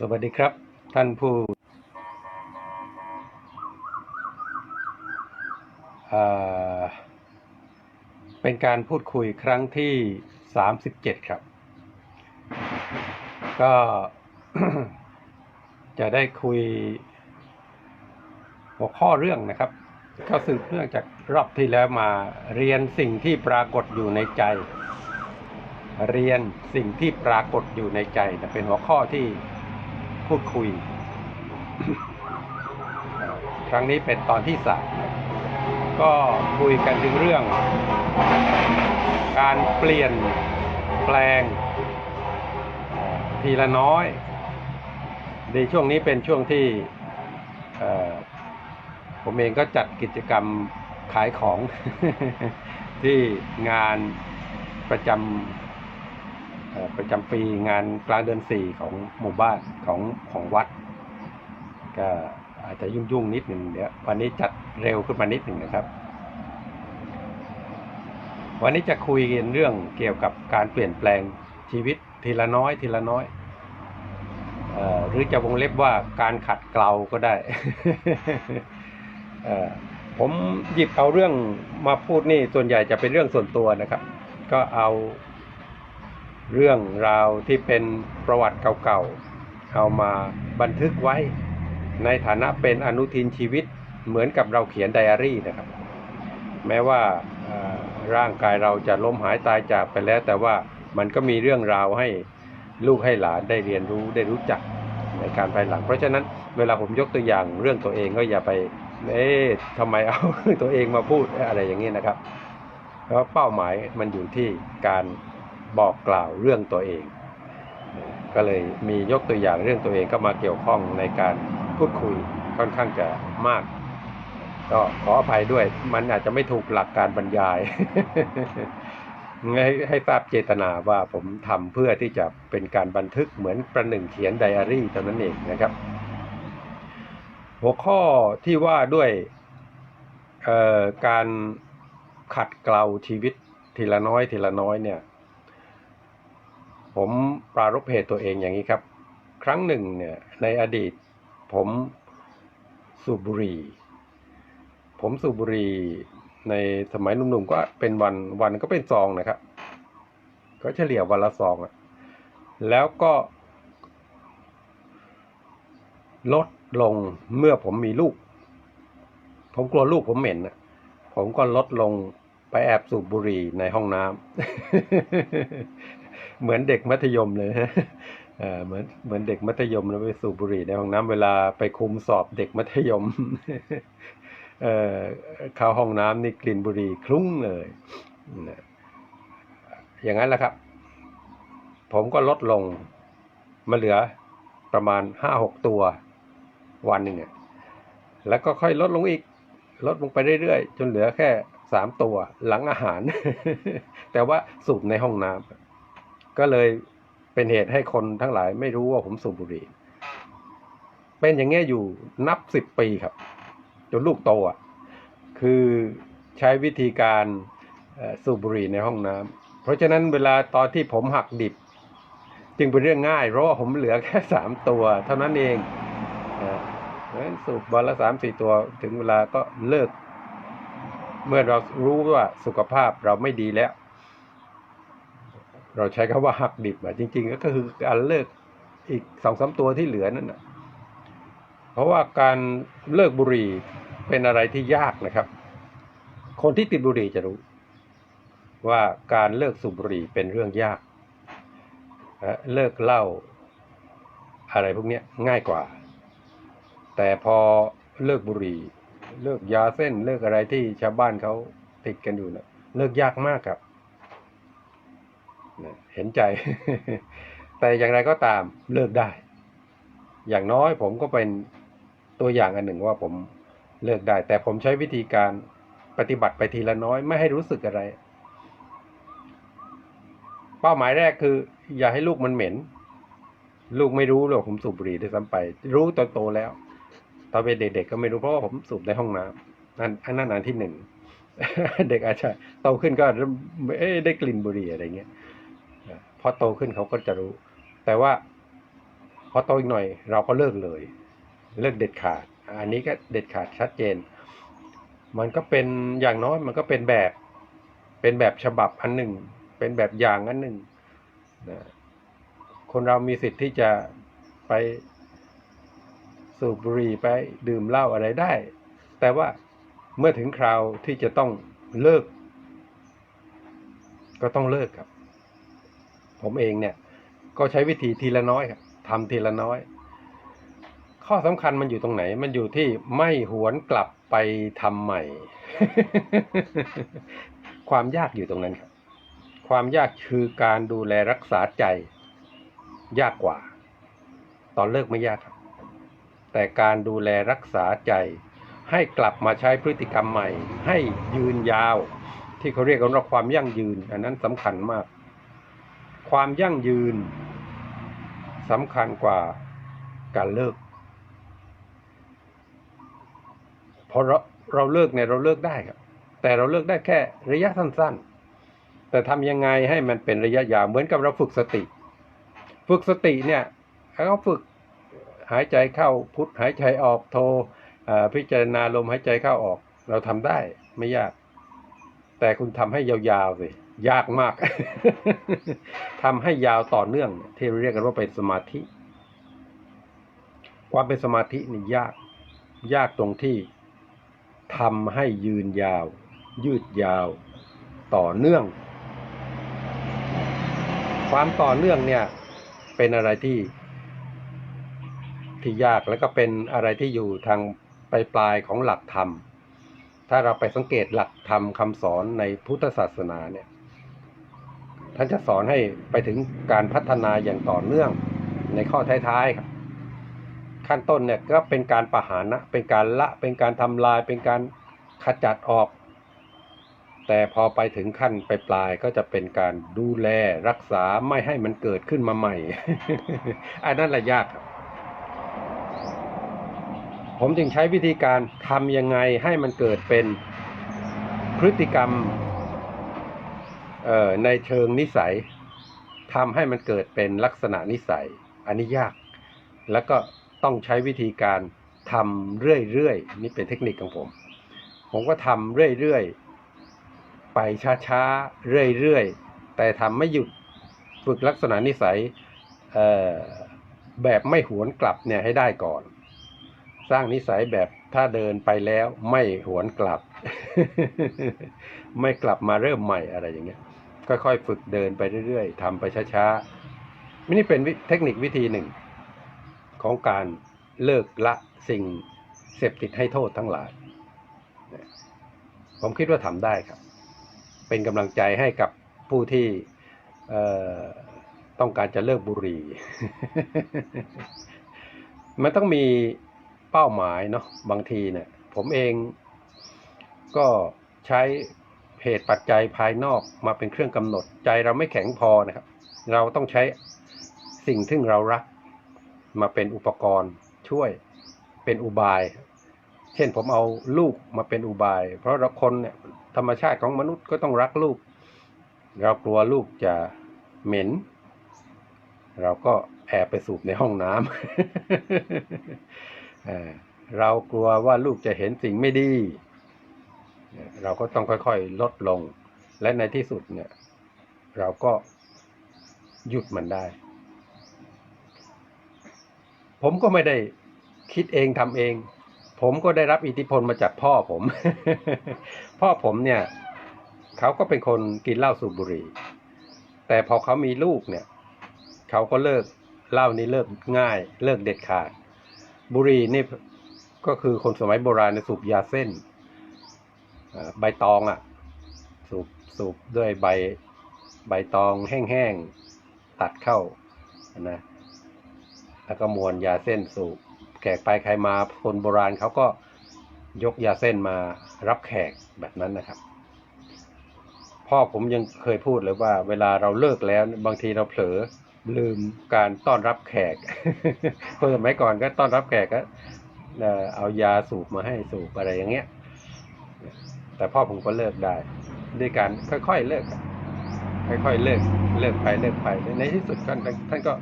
สวัสดีครับ ท่านผู้เอ่อเป็นการพูดคุยครั้งที่ 37 ครับ ก็จะได้คุยหัวข้อเรื่องนะครับ ก็สืบเนื่องจากรอบที่แล้วมาเรียนสิ่งที่ปรากฏอยู่ในใจ เรียนสิ่งที่ปรากฏอยู่ในใจนะเป็นหัวข้อที่ พูดคุย ครั้งนี้เป็นตอนที่สามก็คุยกันถึงเรื่อง การเปลี่ยนแปลง ทีละน้อย ในช่วงนี้เป็นช่วงที่ผมเองก็จัดกิจกรรมขายของที่งานประจำ ประจำปีงานกลางเดือนสี่ของหมู่บ้านของของวัด ก็อาจจะยุ่งยุ่งๆนิดหนึ่งเดี๋ยววันนี้จัดเร็วขึ้นมานิดหนึ่งนะครับ วันนี้จะคุยกันเรื่องเกี่ยวกับการเปลี่ยนแปลงชีวิตทีละน้อยทีละน้อยออหรือจะวงเล็บว่าการขัดเกลาก็ได้ ผมหยิบเอาเรื่องมาพูดนี่ส่วนใหญ่จะเป็นเรื่องส่วนตัวนะครับ ก็เอา เรื่องราวที่เป็นประวัติเก่าๆ เอามาบันทึกไว้ ในฐานะเป็นอนุทินชีวิตเหมือนกับเราเขียนไดอารี่นะครับ แม้ว่าร่างกายเราจะล้มหายตายจากไปแล้ว แต่ว่ามันก็มีเรื่องราวให้ลูกให้หลานได้เรียนรู้ได้รู้จักในการภายหลัง เพราะฉะนั้นเวลาผมยกตัวอย่างเรื่องตัวเองก็อย่าไป เอ๊ะทำไมเอาตัวเองมาพูดอะไรอย่างนี้นะครับ เพราะเป้าหมายมันอยู่ที่การ บอกกล่าวเรื่องตัวเอง ก็เลยมียกตัวอย่างเรื่องตัวเองก็มาเกี่ยวข้องในการพูดคุยค่อนข้างจะมาก ก็ขออภัยด้วย มันอาจจะไม่ถูกหลักการบรรยายให้ให้ทราบเจตนาว่าผมทำเพื่อที่จะเป็นการบันทึกเหมือนประหนึ่งเขียนไดอารี่เท่านั้นเองนะครับ หัวข้อที่ว่าด้วยการขัดเกลาชีวิตทีละน้อยทีละน้อยเนี่ย ผมปรารภเหตุตัวเองอย่างนี้ครับ ครั้งหนึ่งเนี่ยในอดีต ผมสูบบุหรี่ผมสูบบุหรี่ในสมัยหนุ่มๆก็เป็นวันวันก็เป็นซองนะครับ ก็เฉลี่ยวันละซองอะแล้วก็ ลดลงเมื่อผมมีลูก ผมกลัวลูกผมเหม็นนะผมก็ลดลงไปแอบสูบบุหรี่ในห้องน้ำ เหมือนเด็กมัธยมเลยฮะเหมือนเหมือนเด็กมัธยมแล้วไปสูบบุหรี่ในห้องน้ำเวลาไปคุมสอบเด็กมัธยมเอ่อเข้าห้องน้ำนี่กลิ่นบุหรี่คลุ้งเลยอย่างนั้นแหละครับ ผมก็ลดลงมาเหลือประมาณห้าหกตัววันหนึ่งแล้วก็ค่อยลดลงอีก ลดลงไปเรื่อยๆ จนเหลือแค่สามตัวหลังอาหาร แต่ว่าสูบในห้องน้ำ ก็เลยเป็นเหตุให้คนทั้งหลายไม่รู้ว่าผมสูบบุหรี่ เป็นอย่างเงี้ยอยู่นับสิบปีครับ จนลูกโตอะ คือใช้วิธีการสูบบุหรี่ในห้องน้ำเพราะฉะนั้นเวลาตอนที่ผมหักดิบ จึงเป็นเรื่องง่าย เพราะว่าผมเหลือแค่สามตัว เท่านั้นเองเพราะฉะนั้นสูบวันละสามสี่ตัวถึงเวลาก็เลิก เมื่อเรารู้ว่าสุขภาพเราไม่ดีแล้ว เราใช้คำว่าหักดิบอะจริง ๆ ก็คือการเลิกอีกสองสามตัวที่เหลือนั่นนะเพราะว่าการเลิกบุหรี่เป็นอะไรที่ยากนะครับ คนที่ติดบุหรี่จะรู้ ว่าการเลิกสูบบุหรี่เป็นเรื่องยากเลิกเหล้าอะไรพวกนี้ง่ายกว่า แต่พอเลิกบุหรี่ เลิกยาเส้น เลิกอะไรที่ชาวบ้านเขาติดกันอยู่นะเลิกยากมากครับ เห็นใจ แต่อย่างไรก็ตามเลิกได้ อย่างน้อยผมก็เป็นตัวอย่างอันหนึ่งว่าผมเลิกได้ แต่ผมใช้วิธีการปฏิบัติไปทีละน้อยไม่ให้รู้สึกอะไร เป้าหมายแรกคือ อย่าให้ลูกมันเหม็น ลูกไม่รู้หรอกผมสูบบุหรี่ด้วยซ้ำไป รู้ตอนโตแล้ว ตอนเป็นเด็กๆก็ไม่รู้เพราะว่าผมสูบในห้องน้ำนั่นอันนั้นอันที่หนึ่งเด็กอาจจะโตขึ้นก็เอ๊ได้กลิ่นบุหรี่อะไรเงี้ย อโตขึ้นเขาก็จะรู้ แต่ว่าพอโตอีกหน่อย เราก็เลิกเลย เลิกเด็ดขาด อันนี้ก็เด็ดขาดชัดเจน มันก็เป็นอย่างน้อยมันก็เป็นแบบ เป็นแบบฉบับอันหนึ่ง เป็นแบบอย่างอันหนึ่งนะคนเรามีสิทธิ์ที่จะไปสูบบุหรี่ไปดื่มเหล้าอะไรได้ แต่ว่าเมื่อถึงคราวที่จะต้องเลิก ก็ต้องเลิกครับ ผมเองเนี่ย ก็ใช้วิธีทีละน้อยครับทำทีละน้อย ข้อสำคัญมันอยู่ตรงไหน มันอยู่ที่ไม่หวนกลับไปทำใหม่ ความยากอยู่ตรงนั้นครับ ความยากคือการดูแลรักษาใจ ยากกว่า ตอนเลิกไม่ยากครับ แต่การดูแลรักษาใจ ให้กลับมาใช้พฤติกรรมใหม่ ให้ยืนยาว ที่เขาเรียกกันว่าความยั่งยืน อันนั้นสำคัญมาก ความยั่งยืนสำคัญกว่าการเลิกพอเราเราเลิกเนี่ยเราเลิกได้ครับ แต่เราเลิกได้แค่ระยะสั้นๆ แต่ทำยังไงให้มันเป็นระยะยาวเหมือนกับเราฝึกสติ ฝึกสติเนี่ยเขาฝึกหายใจเข้าพุทหายใจออกโทอ่าพิจารณาลมหายใจเข้าออก เราทำได้ไม่ยาก แต่คุณทำให้ยาวๆสิ ยากมากทำให้ยาวต่อเนื่อง ที่เรียกกันว่าเป็นสมาธิ ความเป็นสมาธินี่ยาก ยากตรงที่ทำให้ยืนยาว ยืดยาว ต่อเนื่อง ความต่อเนื่องเนี่ย เป็นอะไรที่ที่ยากแล้วก็เป็นอะไรที่อยู่ทางปลายปลายของหลักธรรม ถ้าเราไปสังเกตหลักธรรมคำสอนในพุทธศาสนาเนี่ย ท่านจะสอนให้ไปถึงการพัฒนาอย่างต่อเนื่องในข้อท้ายๆครับขั้นต้นเนี่ยก็เป็นการประหารนะเป็นการละเป็นการทำลายเป็นการขจัดออก แต่พอไปถึงขั้นไปปลายก็จะเป็นการดูแลรักษาไม่ให้มันเกิดขึ้นมาใหม่ อันนั้นแหละยากครับผมจึงใช้วิธีการทำยังไงให้มันเกิดเป็นพฤติกรรม ในเชิงนิสัยทำให้มันเกิดเป็นลักษณะนิสัย อันนี้ยาก แล้วก็ต้องใช้วิธีการทำเรื่อยๆ นี่เป็นเทคนิคของผม ผมก็ทำเรื่อยๆ ไปช้าๆ เรื่อยๆ แต่ทำไม่หยุดฝึกลักษณะนิสัยเอ่อแบบไม่หวนกลับเนี่ยให้ได้ก่อน สร้างนิสัยแบบถ้าเดินไปแล้วไม่หวนกลับ ไม่กลับมาเริ่มใหม่อะไรอย่างเงี้ย ค่อยๆ ฝึกเดินไปเรื่อยๆทำไปช้าๆนี่เป็นเทคนิควิธีหนึ่ง ของการเลิกละสิ่งเสพติดให้โทษทั้งหลาย ผมคิดว่าทำได้ครับ เป็นกำลังใจให้กับผู้ที่ต้องการจะเลิกบุหรี่ มันต้องมีเป้าหมายเนาะบางทีเนี่ยผมเองก็ใช้ เหตุปัจจัยภายนอกมาเป็นเครื่องกำหนด ใจเราไม่แข็งพอนะครับ เราต้องใช้สิ่งที่เรารักมาเป็นอุปกรณ์ช่วยเป็นอุบาย เช่นผมเอาลูกมาเป็นอุบาย เพราะเราคนเนี่ยธรรมชาติของมนุษย์ก็ต้องรักลูก เรากลัวลูกจะเหม็น เราก็แอบไปสูบในห้องน้ำเอ่อเรากลัวว่าลูกจะเห็นสิ่งไม่ดี เราก็ต้องค่อยๆลดลง และในที่สุดเนี่ย เราก็หยุดมันได้ ผมก็ไม่ได้คิดเองทำเอง ผมก็ได้รับอิทธิพลมาจากพ่อผม พ่อผมเนี่ย เขาก็เป็นคนกินเหล้าสูบบุหรี่ แต่พอเขามีลูกเนี่ย เขาก็เลิกเหล้านี่เลิกง่าย เลิกเด็ดขาด บุหรี่นี่ก็คือคนสมัยโบราณสูบยาเส้น ใบตองอะ่ะ สูบสูบด้วยใบใบตองแห้งๆตัดเข้านะแล้วก็มวนยาเส้นสูบแขกไปใครมาคนโบราณเขาก็ยกยาเส้นมารับแขกแบบนั้นนะครับ พ่อผมยังเคยพูดเลยว่า เวลาเราเลิกแล้วบางทีเราเผลอลืมการต้อนรับแขกคนสมัยก่อนก็ต้อนรับแขกก็เอายาสูบมาให้สูบอะไรอย่างเงี้ย แต่พ่อผมก็เลิกได้ ด้วยการค่อยๆเลิก ค่อยๆเลิก เลิกไปเลิกไป ในที่สุดท่านท่านก็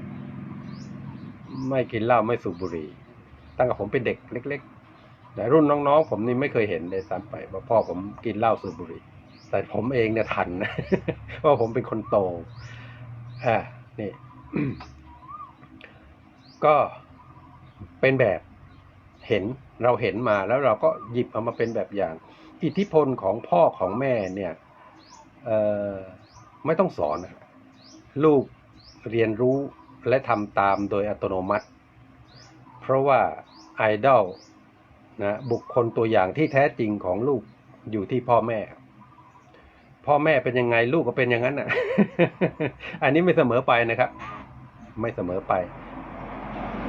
ไม่กินเหล้าไม่สูบบุหรี่ ตั้งแต่ผมเป็นเด็กเล็ก ๆ แต่รุ่นน้องๆ ผมนี่ไม่เคยเห็นเลยซ้ำไปว่าพ่อผมกินเหล้าสูบบุหรี่ แต่ผมเองเนี่ยทันนะเพราะผมเป็นคนโตอ่านี่ก็เป็นแบบเห็นเราเห็นมาแล้วเราก็หยิบเอามาเป็นแบบอย่าง อิทธิพลของพ่อของแม่เนี่ยไม่ต้องสอน ลูกเรียนรู้และทำตามโดยอัตโนมัติ เพราะว่าไอดอลนะบุคคลตัวอย่างที่แท้จริงของลูกอยู่ที่พ่อแม่ พ่อแม่เป็นยังไงลูกก็เป็นอย่างนั้นอะ อันนี้ไม่เสมอไปนะครับ ไม่เสมอไป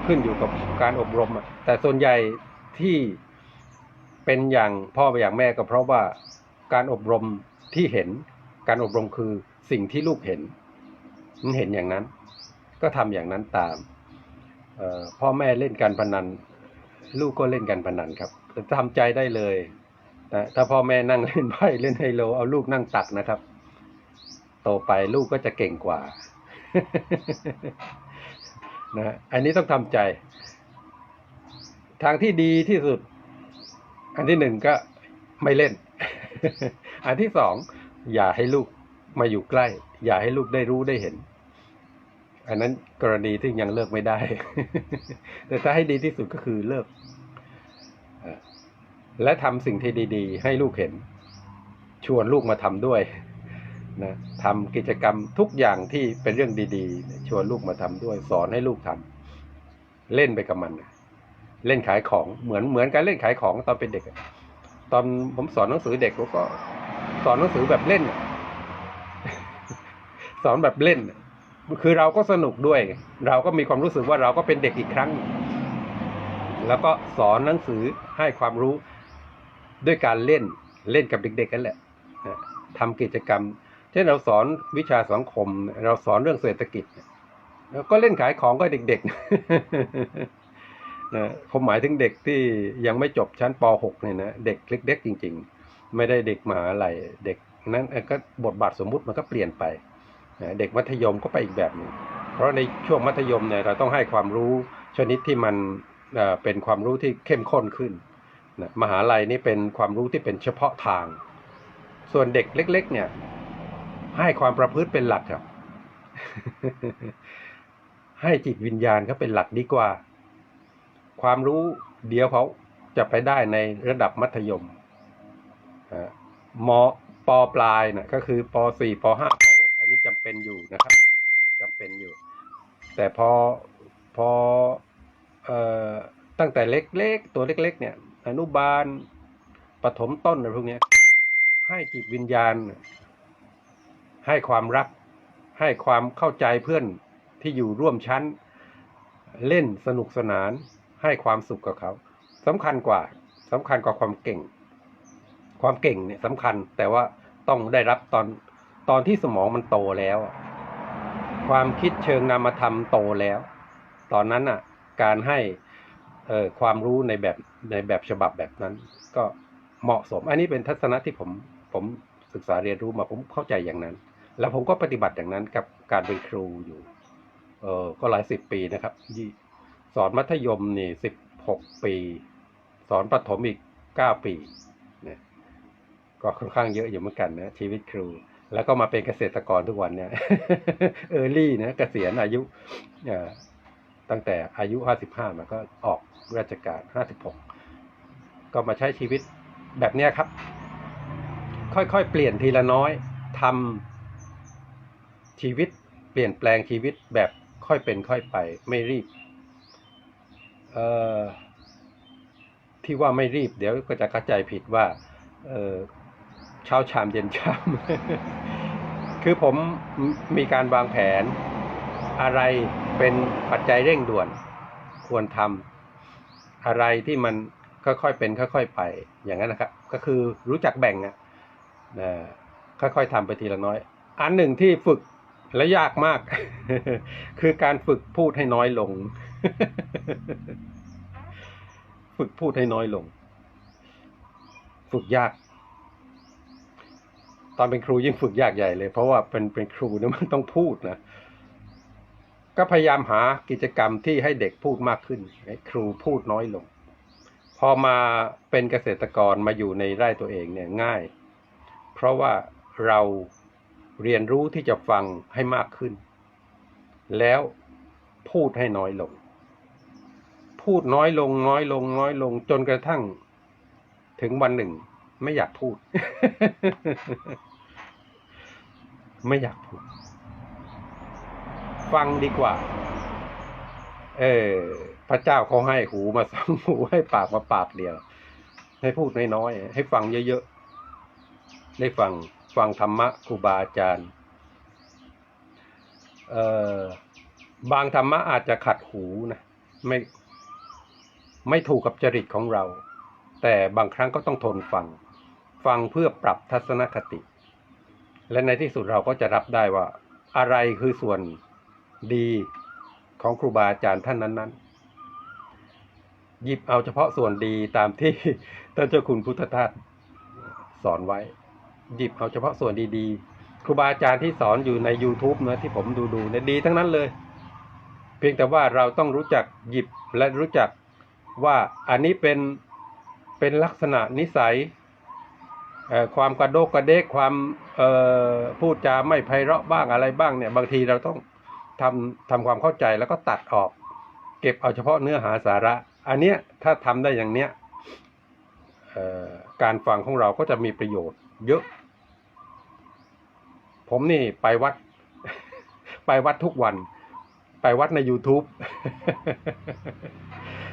ขึ้นอยู่กับการอบรมอะแต่ส่วนใหญ่ที่ เป็นอย่างพ่ออย่างแม่ก็เพราะว่าการอบรมที่เห็น การอบรมคือสิ่งที่ลูกเห็นมันเห็นอย่างนั้น ก็ทำอย่างนั้นตามพ่อแม่เล่นการพนัน ลูกก็เล่นการพนันครับแต่ทำใจได้เลยนะถ้าพ่อแม่นั่งเล่นไพ่เล่นไฮโล เอาลูกนั่งตักนะครับ โตไปลูกก็จะเก่งกว่านะอันนี้ต้องทำใจ ทางที่ดีที่สุด อันที่หนึ่งก็ไม่เล่น อันที่สองอย่าให้ลูกมาอยู่ใกล้ อย่าให้ลูกได้รู้ได้เห็น อันนั้นกรณีที่ยังเลิกไม่ได้ แต่ถ้าให้ดีที่สุดก็คือเลิก และทำสิ่งที่ดี ๆ ให้ลูกเห็น ชวนลูกมาทำด้วยนะทำกิจกรรมทุกอย่างที่เป็นเรื่องดี ๆ ชวนลูกมาทำด้วย สอนให้ลูกทำเล่นไปกับมันนะ เล่นขายของเหมือนเหมือนการเล่นขายของตอนเป็นเด็ก ตอนผมสอนหนังสือเด็กผมก็ สอนหนังสือแบบเล่น สอนแบบเล่น คือเราก็สนุกด้วย เราก็มีความรู้สึกว่าเราก็เป็นเด็กอีกครั้ง แล้วก็สอนหนังสือให้ความรู้ด้วยการเล่นเล่นกับเด็กๆกันแหละนะทำกิจกรรมเช่นเราสอนวิชาสังคม เราสอนเรื่องเศรษฐกิจแล้วก็เล่นขายของก็เด็กๆ นะผมหมายถึงเด็กที่ยังไม่จบชั้นป .6 เนี่ยนะเด็กเล็กๆจริง ๆ ไม่ได้เด็กมหาลัยเด็กนั้นก็บทบาทสมมุติมันก็เปลี่ยนไปนะเด็กมัธยมก็ไปอีกแบบหนึงเพราะในช่วงมัธยมเนี่ยเราต้องให้ความรู้ชนิดที่มันเอ่อเป็นความรู้ที่เข้มข้นขึ้นนะมหาลัยนี่เป็นความรู้ที่เป็นเฉพาะทาง ส่วนเด็กเล็ก ๆ เนี่ย ให้ความประพฤติเป็นหลักครับ ให้จิตวิญญาณเขาเป็นหลักดีกว่า ความรู้เดี๋ยวเขาจะไปได้ในระดับมัธยมมปปลายนะก็คือปสี่ปห้าปหกอันนี้จำเป็นอยู่นะครับจำเป็นอยู่ แต่พอพอเอ่อตั้งแต่เล็กๆ ตัวเล็กๆ เนี่ยอนุบาลปฐมต้นอะไรพวกนี้ให้จิตวิญญาณ ให้ความรัก ให้ความเข้าใจเพื่อนที่อยู่ร่วมชั้น เล่นสนุกสนาน ให้ความสุขกับเขาสำคัญกว่าสำคัญกว่าความเก่ง ความเก่งเนี่ยสำคัญ แต่ว่าต้องได้รับตอนตอนที่สมองมันโตแล้ว ความคิดเชิงนามธรรมโตแล้ว ตอนนั้นอะ การให้เอ่อความรู้ในแบบในแบบฉบับแบบนั้น ก็เหมาะสม อันนี้เป็นทัศนะที่ผมผมศึกษาเรียนรู้มาผมเข้าใจอย่างนั้น แล้วผมก็ปฏิบัติอย่างนั้นกับการเป็นครูอยู่ เออก็หลายสิบปีนะครับยี่ สอนมัธยมนี่สิบหกปี สอนประถมอีกเก้าปีเนี่ยก็ค่อนข้างเยอะอยู่เหมือนกันนะชีวิตครู แล้วก็มาเป็นเกษตรกรทุกวันเนี่ยเออรี่นะเกษียณอายุตั้งแต่อายุห้าสิบห้ามาก็ออกราชการห้าสิบหกก็มาใช้ชีวิตแบบเนี้ยครับ ค่อยๆ เปลี่ยนทีละน้อยทำชีวิต เปลี่ยนแปลงชีวิตแบบค่อยเป็นค่อยไป ไม่รีบ เอ่อที่ว่าไม่รีบเดี๋ยวก็จะเข้าใจผิดว่าเออเช้าชามเย็นชามคือผมมีการวางแผนอะไรเป็นปัจจัยเร่งด่วน ควรทำอะไรที่มันค่อยๆเป็น ค่อยๆไป อย่างนั้นนะครับ ก็คือรู้จักแบ่งอะนะค่อยๆทำไปทีละน้อย อันหนึ่งที่ฝึกและยากมาก คือการฝึกพูดให้น้อยลง ฝึกพูดให้น้อยลง ฝึกยาก ตอนเป็นครูยิ่งฝึกยากใหญ่เลย เพราะว่าเป็นเป็นครูเนี่ยมันต้องพูดนะก็พยายามหากิจกรรมที่ให้เด็กพูดมากขึ้นครูพูดน้อยลง พอมาเป็นเกษตรกรมาอยู่ในไร่ตัวเองเนี่ยง่าย เพราะว่าเราเรียนรู้ที่จะฟังให้มากขึ้น แล้วพูดให้น้อยลง พูดน้อยลงน้อยลง น้อยลง จนกระทั่ง ถึงวันหนึ่ง ไม่อยากพูด ไม่อยากพูด ฟังดีกว่า เออพระเจ้าเขาให้หูมาสองหูให้ปากมาปากเดียว ให้พูดน้อยๆให้ฟังเยอะๆได้ฟังฟังธรรมะครูบาอาจารย์เอ่อบางธรรมะอาจจะขัดหูนะไม่ ไม่ถูกกับจริตของเรา แต่บางครั้งก็ต้องทนฟัง ฟังเพื่อปรับทัศนคติ และในที่สุดเราก็จะรับได้ว่า อะไรคือส่วนดีของครูบาอาจารย์ท่านนั้น ๆ หยิบเอาเฉพาะส่วนดีตามที่ท่านเจ้าคุณพุทธทาสสอนไว้ หยิบเอาเฉพาะส่วนดีๆ ครูบาอาจารย์ที่สอนอยู่ใน YouTube นะที่ผมดูดูเนี่ยดีทั้งนั้นเลย เพียงแต่ว่าเราต้องรู้จักหยิบและรู้จัก ว่าอันนี้เป็นเป็นลักษณะนิสัยความกระโดกกระเดกความพูดจาไม่ไพเราะบ้างอะไรบ้างเนี่ยบางทีเราต้องทำทำความเข้าใจแล้วก็ตัดออก เก็บเอาเฉพาะเนื้อหาสาระ อันเนี้ยถ้าทำได้อย่างเนี้ยการฟังของเราก็จะมีประโยชน์ เยอะ ผมนี่ไปวัด ไปวัดทุกวัน ไปวัดใน YouTube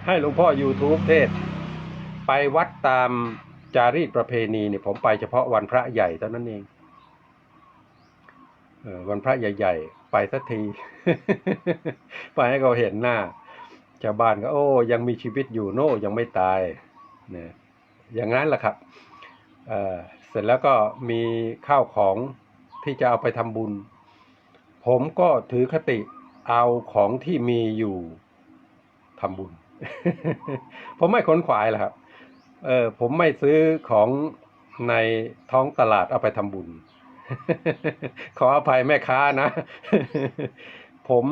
ให้หลวงพ่อ YouTube เทศ ไปวัดตามจารีตประเพณีเนี่ยผมไปเฉพาะวันพระใหญ่เท่านั้นเองเออวันพระใหญ่ ๆ ไปสักที ไปให้เขาเห็นหน้าชาวบ้านก็โอ้ ยังมีชีวิตอยู่โน่ยังไม่ตายเนี่ยอย่างนั้นแหละครับเเสร็จแล้วก็มีข้าวของที่จะเอาไปทำบุญ ผมก็ถือคติเอาของที่มีอยู่ทำบุญ ผมไม่ขนขวายหรอกครับ เออ ผมไม่ซื้อของในท้องตลาดเอาไปทำบุญ ขออภัยแม่ค้านะ ผม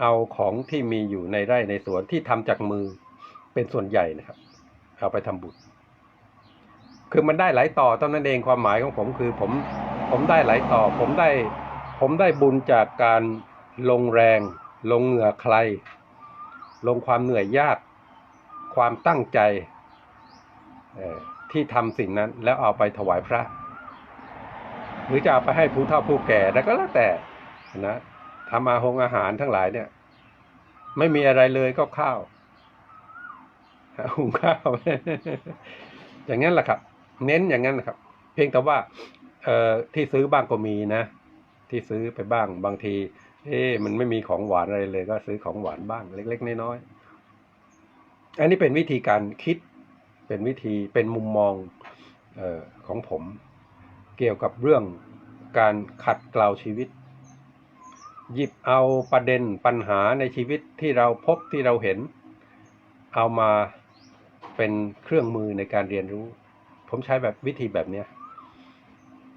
เอาของที่มีอยู่ในไร่ในสวนที่ทำจากมือเป็นส่วนใหญ่นะครับ เอาไปทำบุญ คือมันได้หลายต่อเท่านั้นเองความหมายของผมคือ ผมผมได้หลายต่อ ผมได้ ผมได้บุญจากการลงแรง ลงเหงื่อใคร ลงความเหนื่อยยาก ความตั้งใจที่ทำสิ่งนั้นแล้วเอาไปถวายพระ หรือจะเอาไปให้ผู้เฒ่าผู้แก่แล้วก็แล้วแต่นะทำอาหงอาหารทั้งหลายเนี่ย ไม่มีอะไรเลยก็ข้าวหุงข้าว อย่างนั้นแหละครับ เน้นอย่างนั้นนะครับ เพียงแต่ว่า เอ่อที่ซื้อบ้างก็มีนะ ที่ซื้อไปบ้างบางที เอ๊ะมันไม่มีของหวานอะไรเลย ก็ซื้อของหวานบ้าง เล็ก ๆน้อยๆอันนี้เป็นวิธีการคิดเป็นวิธีเป็นมุมมองเออของผม เกี่ยวกับเรื่องการขัดเกลาชีวิต หยิบเอาประเด็นปัญหาในชีวิตที่เราพบที่เราเห็น เอามาเป็นเครื่องมือในการเรียนรู้ ผมใช้แบบวิธีแบบนี้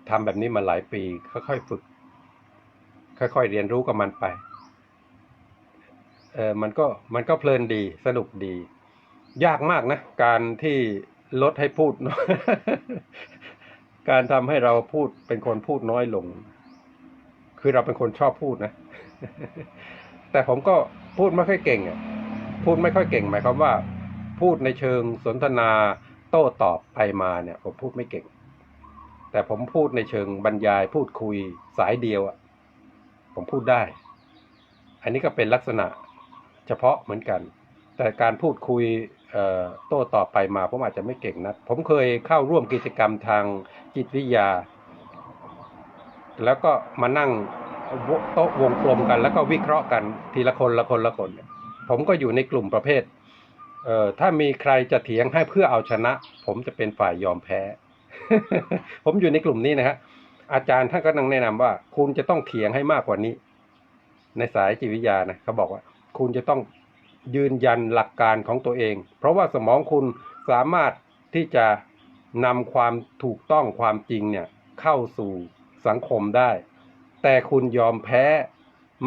ทำแบบนี้มาหลายปีค่อยๆฝึก ค่อยๆเรียนรู้กับมันไป เออมันก็มันก็เพลินดีสนุกดี ยากมากนะ การที่ลดให้พูดน้อยการทำให้เราพูดเป็นคนพูดน้อยลง คือเราเป็นคนชอบพูดนะ แต่ผมก็พูดไม่ค่อยเก่งอะ พูดไม่ค่อยเก่งหมายความว่า พูดในเชิงสนทนาโต้ตอบไปมาเนี่ย ผมพูดไม่เก่ง แต่ผมพูดในเชิงบรรยายพูดคุยสายเดียวอะ ผมพูดได้ อันนี้ก็เป็นลักษณะเฉพาะเหมือนกัน แต่การพูดคุยโต้ตอบไปมาผมอาจจะไม่เก่งนะผมเคยเข้าร่วมกิจกรรมทางจิตวิทยา แล้วก็มานั่งโต๊ะวงกลมกัน แล้วก็วิเคราะห์กันทีละคนละคนละคน ผมก็อยู่ในกลุ่มประเภทเอ่อถ้ามีใครจะเถียงให้เพื่อเอาชนะ ผมจะเป็นฝ่ายยอมแพ้ ผมอยู่ในกลุ่มนี้นะฮะ อาจารย์ท่านก็นั่งแนะนำว่า คุณจะต้องเถียงให้มากกว่านี้ ในสายจิตวิทยานะเขาบอกว่า คุณจะต้องยืนยันหลักการของตัวเอง เพราะว่าสมองคุณสามารถที่จะนำความถูกต้องความจริงเนี่ยเข้าสู่สังคมได้ แต่คุณยอมแพ้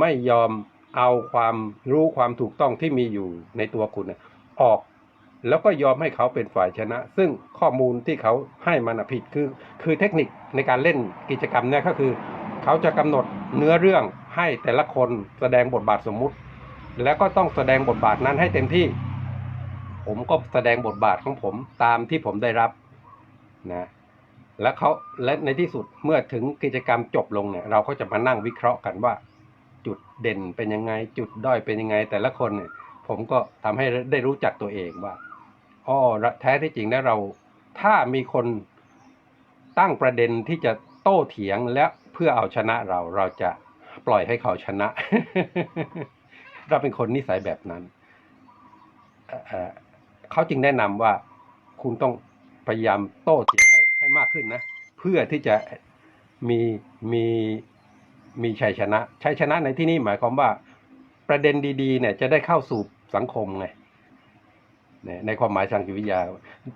ไม่ยอมเอาความรู้ความถูกต้องที่มีอยู่ในตัวคุณออก แล้วก็ยอมให้เขาเป็นฝ่ายชนะ ซึ่งข้อมูลที่เขาให้มันผิดคือ คือเทคนิคในการเล่นกิจกรรมเนี่ยก็คือ เขาจะกำหนดเนื้อเรื่องให้แต่ละคนแสดงบทบาทสมมุติ แล้วก็ต้องแสดงบทบาทนั้นให้เต็มที่ ผมก็แสดงบทบาทของผมตามที่ผมได้รับนะและเขาและในที่สุดเมื่อถึงกิจกรรมจบลงเนี่ย เราก็จะมานั่งวิเคราะห์กันว่า จุดเด่นเป็นยังไง จุดด้อยเป็นยังไง แต่ละคนเนี่ย ผมก็ทำให้ได้รู้จักตัวเองว่า อ๋อแท้ที่จริงแล้วเราถ้ามีคนตั้งประเด็นที่จะโต้เถียงและเพื่อเอาชนะเราเราจะปล่อยให้เขาชนะ เราเป็นคนนิสัยแบบนั้นเเขาจึงแนะนำว่าคุณต้องพยายามโต้เถียงให้ให้มากขึ้นนะ เพื่อที่จะมีมีมีชัยชนะชัยชนะในที่นี้หมายความว่าประเด็นดีๆ เนี่ยจะได้เข้าสู่สังคมไง ในความหมายทางจิตวิทยา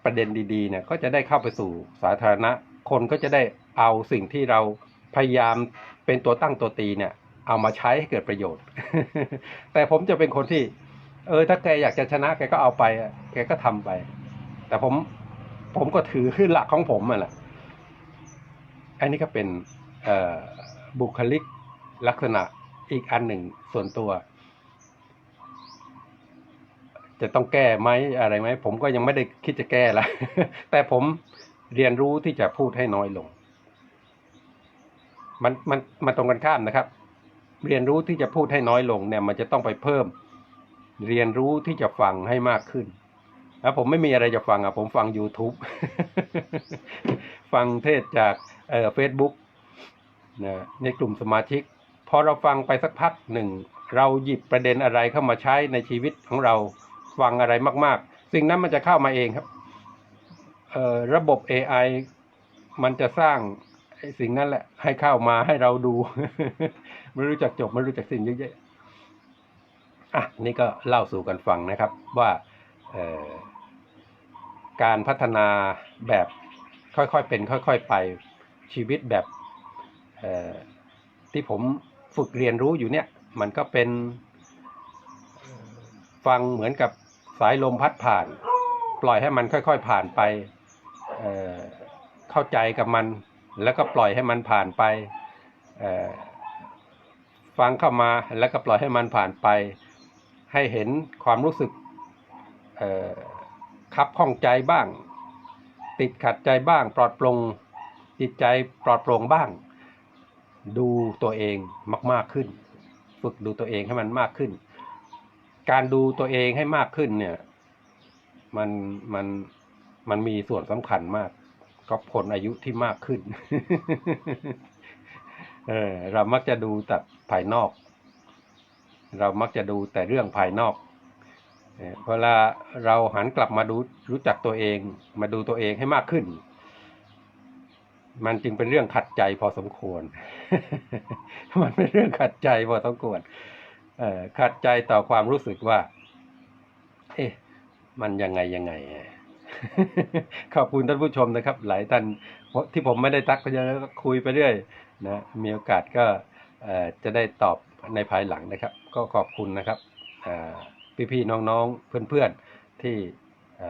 ประเด็นดีๆเนี่ยก็จะได้เข้าไปสู่สาธารณะ คนก็จะได้เอาสิ่งที่เราพยายามเป็นตัวตั้งตัวตีเนี่ย เอามาใช้ให้เกิดประโยชน์ แต่ผมจะเป็นคนที่ เออ ถ้าแกอยากจะชนะแกก็เอาไปแกก็ทำไป แต่ผมผมก็ถือขึ้นหลักของผมอะแหละอันนี้ก็เป็นบุคลิกลักษณะอีกอันหนึ่งส่วนตัว จะต้องแก้ไหมอะไรไหมผมก็ยังไม่ได้คิดจะแก้ละแต่ผมเรียนรู้ที่จะพูดให้น้อยลง มันมันมันตรงกันข้ามนะครับ เรียนรู้ที่จะพูดให้น้อยลงเนี่ย มันจะต้องไปเพิ่ม เรียนรู้ที่จะฟังให้มากขึ้นแล้วผมไม่มีอะไรจะฟังอะ ผมฟัง YouTube ฟังเทศจากเอ่อเฟซบุ๊กนะในกลุ่มสมาชิก พอเราฟังไปสักพักหนึ่ง เราหยิบประเด็นอะไรเข้ามาใช้ในชีวิตของเรา ฟังอะไรมาก ๆ สิ่งนั้นมันจะเข้ามาเองครับระบบ AI มันจะสร้างสิ่งนั้นแหละ ให้เข้ามาให้เราดู ไม่รู้จักจบ ไม่รู้จักสิ้นเยอะแยะอะนี่ก็เล่าสู่กันฟังนะครับ ว่าการพัฒนาแบบค่อยๆเป็น ค่อย ๆ ไปชีวิตแบบที่ผมฝึกเรียนรู้อยู่เนี่ย มันก็เป็นฟังเหมือนกับ สายลมพัดผ่าน ปล่อยให้มันค่อย ๆ ผ่านไปเเข้าใจกับมัน แล้วก็ปล่อยให้มันผ่านไปฟังเข้ามาแล้วก็ปล่อยให้มันผ่านไป ให้เห็นความรู้สึกคับข้องใจบ้าง ติดขัดใจบ้าง ปลอดโปร่งจิตใจปลอดโปร่งบ้าง ดูตัวเองมาก ๆขึ้น ฝึกดูตัวเองให้มันมากขึ้น การดูตัวเองให้มากขึ้นเนี่ย มันมันมันมีส่วนสำคัญมากกับคนอายุที่มากขึ้น เออ เรามักจะดูแต่ภายนอก เรามักจะดูแต่เรื่องภายนอกเออเวลาเราหันกลับมาดูรู้จักตัวเอง มาดูตัวเองให้มากขึ้น มันจึงเป็นเรื่องขัดใจพอสมควร มันเป็นเรื่องขัดใจพอสมควร ขัดใจต่อความรู้สึกว่า เอ๊ะมันยังไงยังไง ขอบคุณท่านผู้ชมนะครับ หลายท่านที่ผมไม่ได้ทักก็จะคุยไปเรื่อยนะมีโอกาสก็จะได้ตอบในภายหลังนะครับ ก็ขอบคุณนะครับเอ่พี่ๆน้องๆเพื่อนๆที่เอ่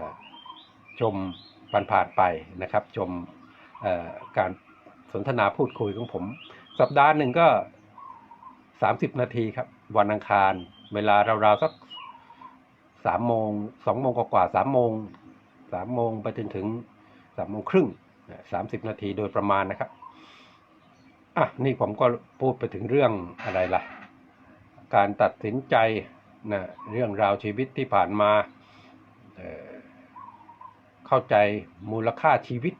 ชมผ่านๆไปนะครับ ชมการสนทนาพูดคุยของผม สัปดาห์หนึ่งก็สามสิบนาทีครับ วันอังคาร เวลาราวๆสักสามโมงสองโมงกว่าๆสามโมงสามโมงไปจนถึงสามโมงครึ่งสามสิบนาทีโดยประมาณนะครับอะนี่ผมก็พูดไปถึงเรื่องอะไรล่ะ การตัดสินใจนะเรื่องราวชีวิตที่ผ่านมาเเข้าใจมูลค่าชีวิต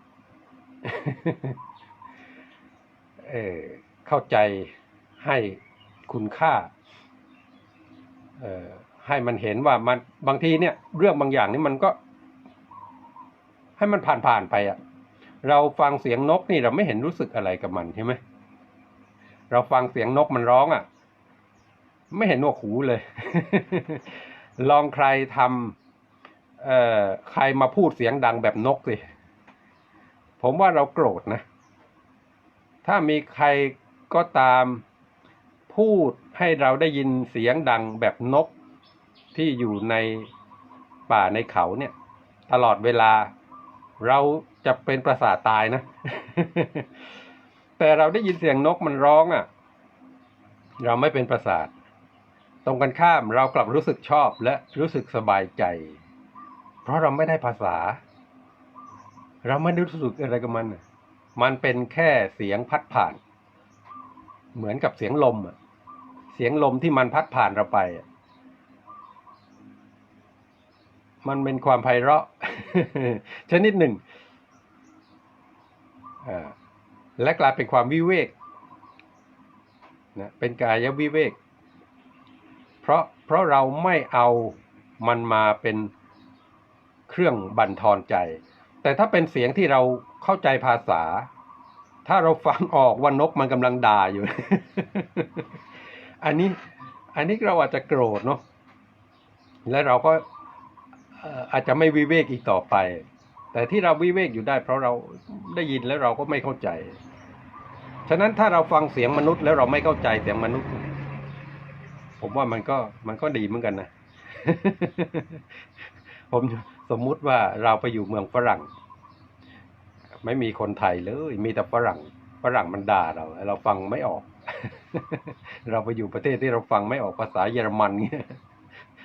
เออเข้าใจให้คุณค่า ให้มันเห็นว่ามันบางทีเนี่ยเรื่องบางอย่างนี่มันก็ ให้มันผ่านผ่านๆไปอะเราฟังเสียงนกนี่เราไม่เห็นรู้สึกอะไรกับมันใช่ไหมเราฟังเสียงนกมันร้องอะ ไม่เห็นหนวกหูเลย ลองใครทำเอ่อใครมาพูดเสียงดังแบบนกสิผมว่าเราโกรธนะ ถ้ามีใครก็ตาม พูดให้เราได้ยินเสียงดังแบบนกที่อยู่ในป่าในเขาเนี่ย ตลอดเวลาเราจะเป็นประสาทตายนะ แต่เราได้ยินเสียงนกมันร้องอะ่ะ เราไม่เป็นประสาท ตรงกันข้ามเรากลับรู้สึกชอบและรู้สึกสบายใจ เพราะเราไม่ได้ภาษา เราไม่ได้รู้สึกอะไรกับมัน มันเป็นแค่เสียงพัดผ่าน เหมือนกับเสียงลมอะ เสียงลมที่มันพัดผ่านเราไป มันเป็นความไพเราะ ชนิดหนึ่ง และกลายเป็นความวิเวกนะเป็นกายวิเวก เพราะเพราะเราไม่เอามันมาเป็นเครื่องบั่นทอนใจ แต่ถ้าเป็นเสียงที่เราเข้าใจภาษา ถ้าเราฟังออกว่านกมันกำลังด่าอยู่ อันนี้อันนี้เราอาจจะโกรธเนาะและเราก็เอ่ออาจจะไม่วิเวกอีกต่อไป แต่ที่เราวิเวกอยู่ได้ เพราะเราได้ยินแล้วเราก็ไม่เข้าใจ ฉะนั้นถ้าเราฟังเสียงมนุษย์แล้วเราไม่เข้าใจเสียงมนุษย์ ผมว่ามันก็มันก็ดีเหมือนกันนะผมสมมุติว่าเราไปอยู่เมืองฝรั่ง ไม่มีคนไทยเลย มีแต่ฝรั่งฝรั่งมันด่าเรา เราฟังไม่ออก เราไปอยู่ประเทศที่เราฟังไม่ออกภาษาเยอรมันเงี้ย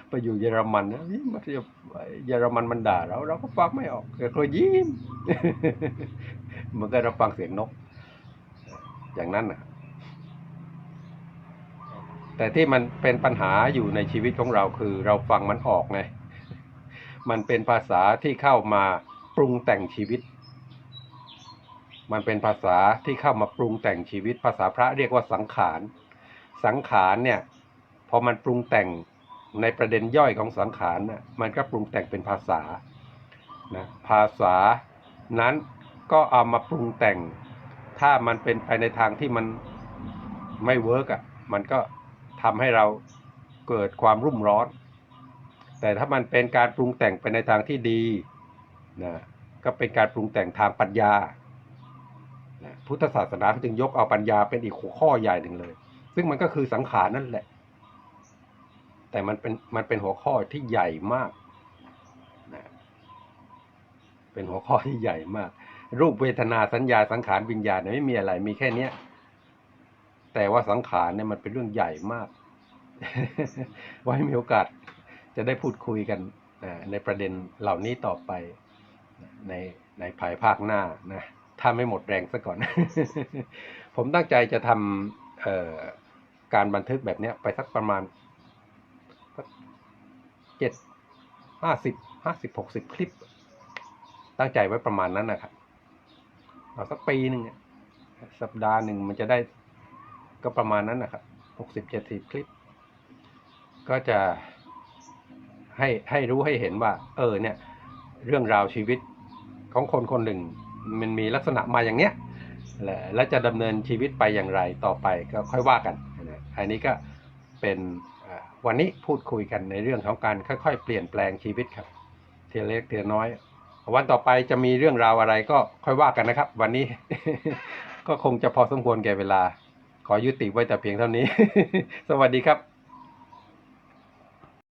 ไปอยู่เยอรมันนะมันจะเยอรมันมันด่าเราเราก็ฟังไม่ออกแต่ก็ยิ้มเหมือนกับเราฟังเสียงนก อย่างนั้นนะแต่ที่มันเป็นปัญหาอยู่ในชีวิตของเราคือ เราฟังมันออกไงมันเป็นภาษาที่เข้ามาปรุงแต่งชีวิต มันเป็นภาษาที่เข้ามาปรุงแต่งชีวิตภาษาพระเรียกว่าสังขาร สังขารเนี่ยพอมันปรุงแต่งในประเด็นย่อยของสังขารน่ะมันก็ปรุงแต่งเป็นภาษานะภาษานั้นก็เอามาปรุงแต่ง ถ้ามันเป็นไปในทางที่มันไม่เวิร์กอะมันก็ทำให้เราเกิดความรุ่มร้อน แต่ถ้ามันเป็นการปรุงแต่งไปในทางที่ดีนะก็เป็นการปรุงแต่งทางปัญญา พุทธศาสนาเขาจึงยกเอาปัญญาเป็นอีกหัวข้อใหญ่หนึ่งเลย ซึ่งมันก็คือสังขารนั่นแหละ แต่มันเป็นมันเป็นหัวข้อที่ใหญ่มากนะเป็นหัวข้อที่ใหญ่มาก รูปเวทนาสัญญาสังขารวิญญาณเนี่ยไม่มีอะไรมีแค่เนี้ยแต่ว่าสังขารเนี่ยมันเป็นเรื่องใหญ่มาก ไว้มีโอกาสจะได้พูดคุยกันในประเด็นเหล่านี้ต่อไปในในภายภาคหน้านะ ถ้าไม่หมดแรงซะก่อน ผมตั้งใจจะทำการบันทึกแบบนี้ไปสักประมาณเจ็ดห้าสิบห้าสิบหกสิบคลิป ตั้งใจไว้ประมาณนั้นนะครับเอาสักปีหนึ่งสัปดาห์หนึ่งมันจะได้ก็ประมาณนั้นนะครับหกสิบเจ็ดสิบคลิป ก็จะให้ให้รู้ให้เห็นว่า เออเนี่ย เรื่องราวชีวิตของคนคนหนึ่ง มันมีลักษณะมาอย่างเนี้ยและและจะดำเนินชีวิตไปอย่างไรต่อไปก็ค่อยว่ากันนะอันนี้ก็เป็นวันนี้พูดคุยกันในเรื่องของการค่อยๆ เปลี่ยนแปลงชีวิตครับเทียเล็กเทียน้อย วันต่อไปจะมีเรื่องราวอะไรก็ค่อยว่ากันนะครับ วันนี้ก็คงจะพอสมควรแก่เวลา ขอยุติไว้แต่เพียงเท่านี้ สวัสดีครับ